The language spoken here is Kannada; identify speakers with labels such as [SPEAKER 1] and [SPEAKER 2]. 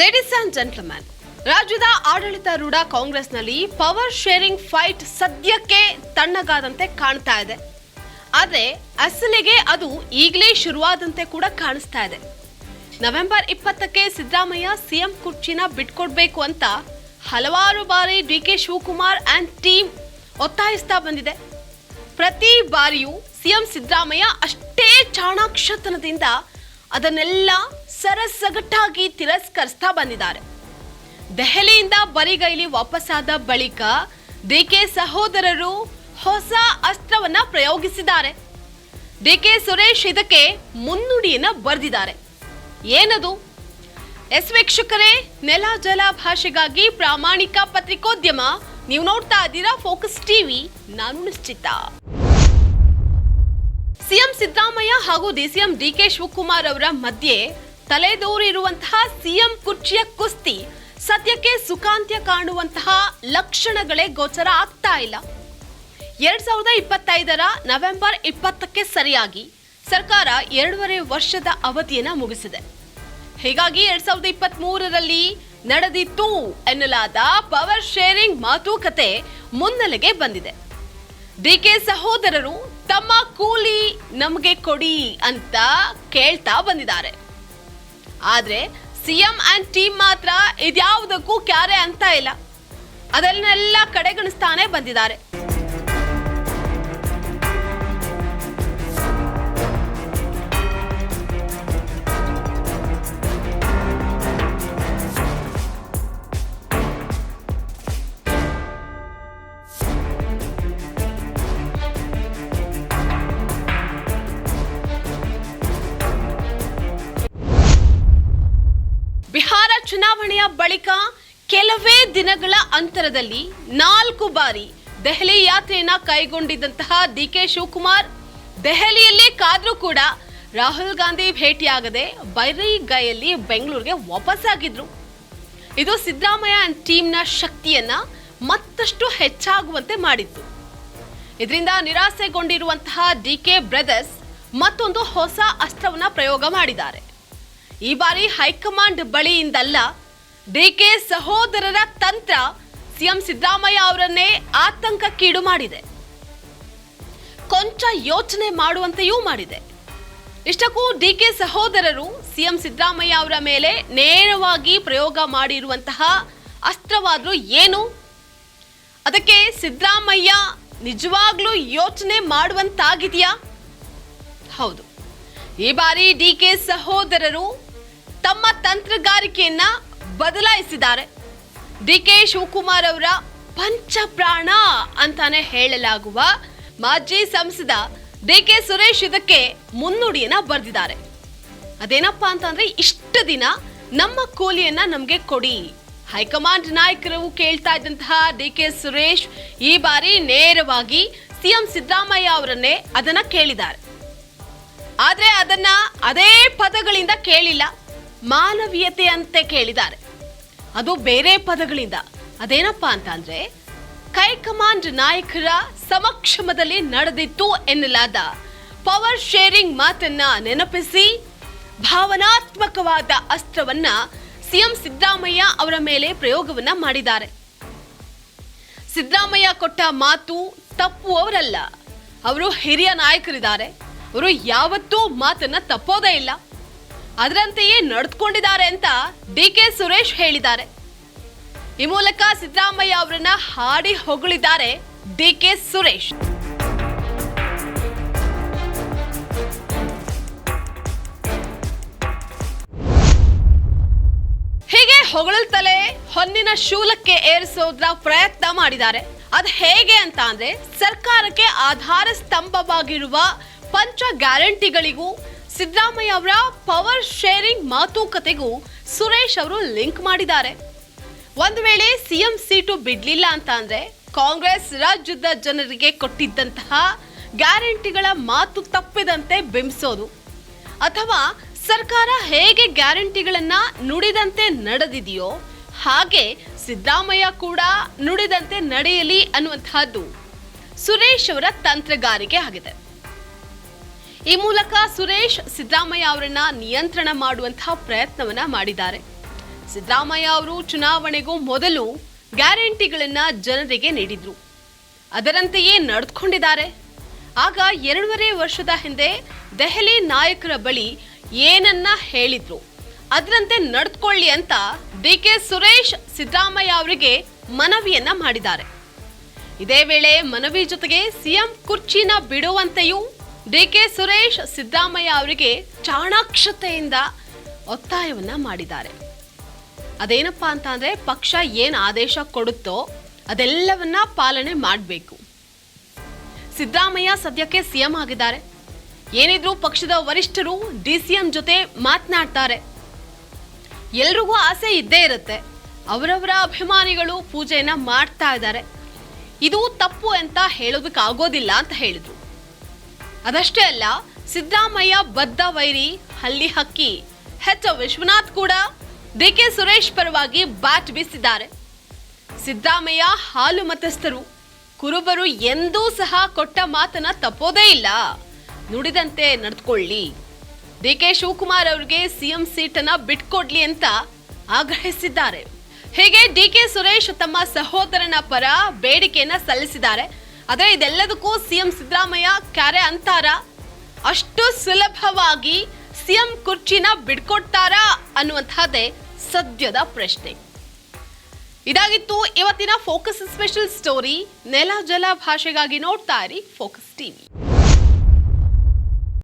[SPEAKER 1] ಲೇಡೀಸ್ ಅಂಡ್ ಜೆಂಟ್ಲ್ಮನ್ ರಾಜ್ಯದ ಆಡಳಿತಾರೂಢ ಕಾಂಗ್ರೆಸ್ನಲ್ಲಿ ಪವರ್ ಶೇರಿಂಗ್ ಫೈಟ್ ಸದ್ಯಕ್ಕೆ ತಣ್ಣಗಾದಂತೆ ಕಾಣ್ತಾ ಇದೆ. ಆದರೆ ಅಸಲಿಗೆ ಅದು ಈಗಲೇ ಶುರುವಾದಂತೆ ಕೂಡ ಕಾಣಿಸ್ತಾ ಇದೆ. ನವೆಂಬರ್ ಇಪ್ಪತ್ತಕ್ಕೆ ಸಿದ್ದರಾಮಯ್ಯ ಸಿಎಂ ಕುರ್ಚಿನ ಬಿಟ್ಕೊಡ್ಬೇಕು ಅಂತ ಹಲವಾರು ಬಾರಿ D K Shivakumar and team ಒತ್ತಾಯಿಸ್ತಾ ಬಂದಿದೆ. ಪ್ರತಿ ಬಾರಿಯೂ ಸಿಎಂ ಸಿದ್ದರಾಮಯ್ಯ ಅಷ್ಟೇ ಚಾಣಾಕ್ಷತನದಿಂದ ಅದನ್ನೆಲ್ಲ ಸರಸಗಟ್ಟಾಗಿ ತಿರಸ್ಕರಿಸ್ತಾ ಬಂದಿದ್ದಾರೆ. ದೆಹಲಿಯಿಂದ ಬರಿಗೈಲಿ ವಾಪಸ್ಸಾದ ಬಳಿಕ ಡಿಕೆ ಸಹೋದರರು ಹೊಸ ಅಸ್ತ್ರವನ್ನ ಪ್ರಯೋಗಿಸಿದ್ದಾರೆ. ಡಿಕೆ ಸುರೇಶ್ ಇದಕ್ಕೆ ಮುನ್ನುಡಿಯನ್ನ ಬರೆದಿದ್ದಾರೆ. ಏನದು? ಎಸ್ ವೀಕ್ಷಕರೇ, ನೆಲ ಜಲ ಭಾಷೆಗಾಗಿ ಪ್ರಾಮಾಣಿಕ ಪತ್ರಿಕೋದ್ಯಮ. ನೀವು ನೋಡ್ತಾ ಇದ್ದೀರಾ ಫೋಕಸ್ ಟಿವಿ ನಾನು ನಿಶ್ಚಿತ. ಸಿಎಂ ಸಿದ್ದರಾಮಯ್ಯ ಹಾಗೂ ಡಿಸಿಎಂ ಡಿಕೆ ಶಿವಕುಮಾರ್ ಅವರ ಮಧ್ಯೆ ತಲೆದೂರಿರುವಂತಹ ಸಿಎಂ ಕುರ್ಚಿಯ ಕುಸ್ತಿ. ಸದ್ಯಕ್ಕೆ ಸುಖಾಂತ್ಯ ಕಾಣುವಂತಹ ಲಕ್ಷಣಗಳೇ ಗೋಚರ ಆಗ್ತಾ ಇಲ್ಲ. ಎರಡ್ ಸಾವಿರದ ಇಪ್ಪತ್ತೈದರ ನವೆಂಬರ್ ಇಪ್ಪತ್ತಕ್ಕೆ ಸರಿಯಾಗಿ ಸರ್ಕಾರ ಎರಡೂವರೆ ವರ್ಷದ ಅವಧಿಯನ್ನ ಮುಗಿಸಿದೆ. ಹೀಗಾಗಿ ಎರಡ್ ಸಾವಿರದ ಇಪ್ಪತ್ತ್ ಮೂರರಲ್ಲಿ ನಡೆದಿತ್ತು ಎನ್ನಲಾದ ಪವರ್ ಶೇರಿಂಗ್ ಮಾತುಕತೆ ಮುನ್ನೆಲೆಗೆ ಬಂದಿದೆ. ಡಿಕೆ ಸಹೋದರರು ತಮ್ಮ ಕೂಲಿ ನಮಗೆ ಕೊಡಿ ಅಂತ ಕೇಳ್ತಾ ಬಂದಿದ್ದಾರೆ. ಆದ್ರೆ ಸಿಎಂ ಅಂಡ್ ಟೀಮ್ ಮಾತ್ರ ಇದ್ಯಾವುದಕ್ಕೂ ಕ್ಯಾರೆ ಅಂತ ಇಲ್ಲ. ಅದನ್ನೆಲ್ಲ ಕಡೆಗಣಿಸ್ತಾನೆ ಬಂದಿದ್ದಾರೆ. ಚುನಾವಣೆಯ ಬಳಿಕ ಕೆಲವೇ ದಿನಗಳ ಅಂತರದಲ್ಲಿ ನಾಲ್ಕು ಬಾರಿ ದೆಹಲಿ ಯಾತ್ರೆಯನ್ನ ಕೈಗೊಂಡಿದ್ದಂತಹ ಡಿ ಕೆ ಶಿವಕುಮಾರ್. ದೆಹಲಿಯಲ್ಲೇ ಕಾದ್ರೂ ಕೂಡ ರಾಹುಲ್ ಗಾಂಧಿ ಭೇಟಿಯಾಗದೆ ಬೈರಿಗೈಯಲ್ಲಿ ಬೆಂಗಳೂರಿಗೆ ವಾಪಸ್ಸಾಗಿದ್ರು. ಇದು ಸಿದ್ದರಾಮಯ್ಯ ಟೀಮ್ನ ಶಕ್ತಿಯನ್ನ ಮತ್ತಷ್ಟು ಹೆಚ್ಚಾಗುವಂತೆ ಮಾಡಿತ್ತು. ಇದರಿಂದ ನಿರಾಸೆಗೊಂಡಿರುವಂತಹ ಡಿ ಕೆ ಬ್ರದರ್ಸ್ ಮತ್ತೊಂದು ಹೊಸ ಅಸ್ತ್ರವನ್ನ ಪ್ರಯೋಗ ಮಾಡಿದ್ದಾರೆ. ಈ ಬಾರಿ ಹೈಕಮಾಂಡ್ ಬಳಿಯಿಂದಲ್ಲ ಡಿಕೆ ಸಹೋದರರ ತಂತ್ರ ಸಿಎಂ ಸಿದ್ದರಾಮಯ್ಯ ಅವರನ್ನೇ ಆತಂಕಕ್ಕೀಡು ಮಾಡಿದೆ. ಕೊಂಚ ಯೋಚನೆ ಮಾಡುವಂತೆಯೂ ಮಾಡಿದೆ. ಇಷ್ಟಕ್ಕೂ ಡಿಕೆ ಸಹೋದರರು ಸಿಎಂ ಸಿದ್ದರಾಮಯ್ಯ ಅವರ ಮೇಲೆ ನೇರವಾಗಿ ಪ್ರಯೋಗ ಮಾಡಿರುವಂತಹ ಅಸ್ತ್ರವಾದರೂ ಏನು? ಅದಕ್ಕೆ ಸಿದ್ದರಾಮಯ್ಯ ನಿಜವಾಗ್ಲೂ ಯೋಚನೆ ಮಾಡುವಂತಾಗಿದೆಯಾ? ಹೌದು. ಈ ಬಾರಿ ಡಿ ಕೆ ಸಹೋದರರು ತಮ್ಮ ತಂತ್ರಗಾರಿಕೆಯನ್ನ ಬದಲಾಯಿಸಿದ್ದಾರೆ. ಡಿ ಕೆ ಶಿವಕುಮಾರ್ ಅವರ ಪಂಚಪ್ರಾಣ ಅಂತಾನೆ ಹೇಳಲಾಗುವ ಮಾಜಿ ಸಂಸದ ಡಿ ಕೆ ಸುರೇಶ್ ಇದಕ್ಕೆ ಮುನ್ನುಡಿಯನ್ನ ಬರೆದಿದ್ದಾರೆ. ಅದೇನಪ್ಪಾ ಅಂತಂದ್ರೆ ಇಷ್ಟು ದಿನ ನಮ್ಮ ಕೂಲಿಯನ್ನ ನಮ್ಗೆ ಕೊಡಿ. ಹೈಕಮಾಂಡ್ ನಾಯಕರು ಕೇಳ್ತಾ ಇದ್ದಂತಹ ಡಿ ಕೆ ಸುರೇಶ್ ಈ ಬಾರಿ ನೇರವಾಗಿ ಸಿಎಂ ಸಿದ್ದರಾಮಯ್ಯ ಅವರನ್ನೇ ಅದನ್ನ ಕೇಳಿದ್ದಾರೆ. ಆದ್ರೆ ಅದನ್ನ ಅದೇ ಪದಗಳಿಂದ ಕೇಳಿಲ್ಲ. ಮಾನವೀಯತೆ ಅಂತೆ ಕೇಳಿದ್ದಾರೆ. ಅದು ಬೇರೆ ಪದಗಳಿಂದ. ಅದೇನಪ್ಪ ಅಂತ ಅಂದ್ರೆ ಕೈಕಮಾಂಡ್ ನಾಯಕರ ಸಮಕ್ಷಮದಲ್ಲಿ ನಡೆದಿತ್ತು ಎನ್ನಲಾದ ಪವರ್ ಶೇರಿಂಗ್ ಮಾತನ್ನ ನೆನಪಿಸಿ, ಭಾವನಾತ್ಮಕವಾದ ಅಸ್ತ್ರವನ್ನ ಸಿಎಂ ಸಿದ್ದರಾಮಯ್ಯ ಅವರ ಮೇಲೆ ಪ್ರಯೋಗವನ್ನ ಮಾಡಿದ್ದಾರೆ. ಸಿದ್ದರಾಮಯ್ಯ ಕೊಟ್ಟ ಮಾತು ತಪ್ಪು ಅವರಲ್ಲ. ಅವರು ಹಿರಿಯ ನಾಯಕರಿದ್ದಾರೆ. ಅವರು ಯಾವತ್ತೂ ಮಾತನ್ನ ತಪ್ಪೋದೇ ಇಲ್ಲ. ಅದರಂತೆಯೇ ನಡೆದುಕೊಂಡಿದ್ದಾರೆ ಅಂತ ಡಿ ಕೆ ಸುರೇಶ್ ಹೇಳಿದ್ದಾರೆ. ಈ ಮೂಲಕ ಸಿದ್ದರಾಮಯ್ಯ ಅವರನ್ನ ಹಾಡಿ ಹೊಗಳಿದ್ದಾರೆ ಡಿ ಕೆ ಸುರೇಶ್. ಹೀಗೆ ಹೊಗಳಲ್ತಲೇ ಹೊನ್ನಿನ ಶೂಲಕ್ಕೆ ಏರಿಸೋದ್ರ ಪ್ರಯತ್ನ ಮಾಡಿದ್ದಾರೆ. ಅದ್ ಹೇಗೆ ಅಂತ ಅಂದ್ರೆ ಸರ್ಕಾರಕ್ಕೆ ಆಧಾರ ಸ್ತಂಭವಾಗಿರುವ ಪಂಚ ಗ್ಯಾರಂಟಿಗಳಿಗೂ ಸಿದ್ದರಾಮಯ್ಯ ಅವರ ಪವರ್ ಶೇರಿಂಗ್ ಮಾತುಕತೆಗೂ ಸುರೇಶ್ ಅವರು ಲಿಂಕ್ ಮಾಡಿದ್ದಾರೆ. ಒಂದು ವೇಳೆ ಸಿಎಂ ಸೀಟು ಬಿಡ್ಲಿಲ್ಲ ಅಂತ ಅಂದ್ರೆ ಕಾಂಗ್ರೆಸ್ ರಾಜ್ಯದ ಜನರಿಗೆ ಕೊಟ್ಟಿದ್ದಂತಹ ಗ್ಯಾರಂಟಿಗಳ ಮಾತು ತಪ್ಪಿದಂತೆ ಬಿಂಬಿಸೋದು. ಅಥವಾ ಸರ್ಕಾರ ಹೇಗೆ ಗ್ಯಾರಂಟಿಗಳನ್ನ ನುಡಿದಂತೆ ನಡೆದಿದೆಯೋ ಹಾಗೆ ಸಿದ್ದರಾಮಯ್ಯ ಕೂಡ ನುಡಿದಂತೆ ನಡೆಯಲಿ ಅನ್ನುವಂತಹದ್ದು. ಸುರೇಶ್ ಅವರ ತಂತ್ರಗಾರಿಕೆ ಆಗಿದೆ. ಈ ಮೂಲಕ ಸುರೇಶ್ ಸಿದ್ದರಾಮಯ್ಯ ಅವರನ್ನ ನಿಯಂತ್ರಣ ಮಾಡುವಂತಹ ಪ್ರಯತ್ನವನ್ನ ಮಾಡಿದ್ದಾರೆ. ಸಿದ್ದರಾಮಯ್ಯ ಅವರು ಚುನಾವಣೆಗೂ ಮೊದಲು ಗ್ಯಾರಂಟಿಗಳನ್ನ ಜನರಿಗೆ ನೀಡಿದ್ರು. ಅದರಂತೆಯೇ ನಡೆದುಕೊಂಡಿದ್ದಾರೆ ಆಗ ಎರಡೂವರೆ ವರ್ಷದ ಹಿಂದೆ ದೆಹಲಿ ನಾಯಕರ ಬಳಿ ಏನನ್ನ ಹೇಳಿದ್ರು. ಅದರಂತೆ ನಡೆದುಕೊಳ್ಳಿ ಅಂತ ಡಿ ಕೆ ಸುರೇಶ್ ಸಿದ್ದರಾಮಯ್ಯ ಅವರಿಗೆ ಮನವಿಯನ್ನ ಮಾಡಿದ್ದಾರೆ. ಇದೇ ವೇಳೆ ಮನವಿ ಜೊತೆಗೆ ಸಿಎಂ ಕುರ್ಚಿನ ಬಿಡುವಂತೆಯೂ ಡಿ ಕೆ ಸುರೇಶ್ ಸಿದ್ದರಾಮಯ್ಯ ಅವರಿಗೆ ಚಾಣಾಕ್ಷತೆಯಿಂದ ಒತ್ತಾಯವನ್ನ ಮಾಡಿದ್ದಾರೆ. ಅದೇನಪ್ಪ ಅಂತ ಅಂದ್ರೆ ಪಕ್ಷ ಏನು ಆದೇಶ ಕೊಡುತ್ತೋ ಅದೆಲ್ಲವನ್ನ ಪಾಲನೆ ಮಾಡಬೇಕು. ಸಿದ್ದರಾಮಯ್ಯ ಸದ್ಯಕ್ಕೆ ಸಿಎಂ ಆಗಿದ್ದಾರೆ. ಏನಿದ್ರು ಪಕ್ಷದ ವರಿಷ್ಠರು ಡಿಸಿಎಂ ಜೊತೆ ಮಾತನಾಡ್ತಾರೆ. ಎಲ್ರಿಗೂ ಆಸೆ ಇದ್ದೇ ಇರುತ್ತೆ. ಅವರವರ ಅಭಿಮಾನಿಗಳು ಪೂಜೆಯನ್ನ ಮಾಡ್ತಾ ಇದ್ದಾರೆ. ಇದು ತಪ್ಪು ಅಂತ ಹೇಳೋದಕ್ಕಾಗೋದಿಲ್ಲ ಅಂತ ಹೇಳಿದ್ರು. ಅದಷ್ಟೇ ಅಲ್ಲ, ಸಿದ್ದರಾಮಯ್ಯ ಬದ್ಧ ವೈರಿ ಹಲ್ಲಿ ಹಕ್ಕಿ. ಹೆಚ್ ವಿಶ್ವನಾಥ್ ಕೂಡ ಡಿ ಕೆ ಸುರೇಶ್ ಪರವಾಗಿ ಬ್ಯಾಟ್ ಬೀಸಿದ್ದಾರೆ. ಸಿದ್ದರಾಮಯ್ಯ ಹಾಲು ಮತಸ್ಥರು. ಕುರುಬರು ಎಂದೂ ಸಹ ಕೊಟ್ಟ ಮಾತನ್ನ ತಪ್ಪೋದೇ ಇಲ್ಲ. ನುಡಿದಂತೆ ನಡೆದುಕೊಳ್ಳಿ ಡಿ ಕೆ ಶಿವಕುಮಾರ್ ಅವರಿಗೆ ಸಿಎಂ ಸೀಟನ್ನ ಬಿಟ್ಕೊಡ್ಲಿ ಅಂತ ಆಗ್ರಹಿಸಿದ್ದಾರೆ. ಹೀಗೆ ಡಿ ಕೆ ಸುರೇಶ್ ತಮ್ಮ ಸಹೋದರನ ಪರ ಬೇಡಿಕೆಯನ್ನ ಸಲ್ಲಿಸಿದ್ದಾರೆ. ಆದರೆ ಇದೆಲ್ಲದಕ್ಕೂ ಸಿಎಂ ಸಿದ್ದರಾಮಯ್ಯ ಕ್ಯಾರೆ ಅಂತಾರ. ಅಷ್ಟು ಸುಲಭವಾಗಿ ಸಿಎಂ ಕುರ್ಚಿನ ಬಿಡ್ಕೊಡ್ತಾರಾ ಅನ್ನುವಂತಹದ್ದೇ ಸದ್ಯದ ಪ್ರಶ್ನೆ. ಇದಾಗಿತ್ತು ಇವತ್ತಿನ ಫೋಕಸ್ ಸ್ಪೆಷಲ್ ಸ್ಟೋರಿ. ನೆಲ ಜಲ ಭಾಷೆಗಾಗಿ ನೋಡ್ತಾ ಇರಿ ಫೋಕಸ್ ಟಿವಿ.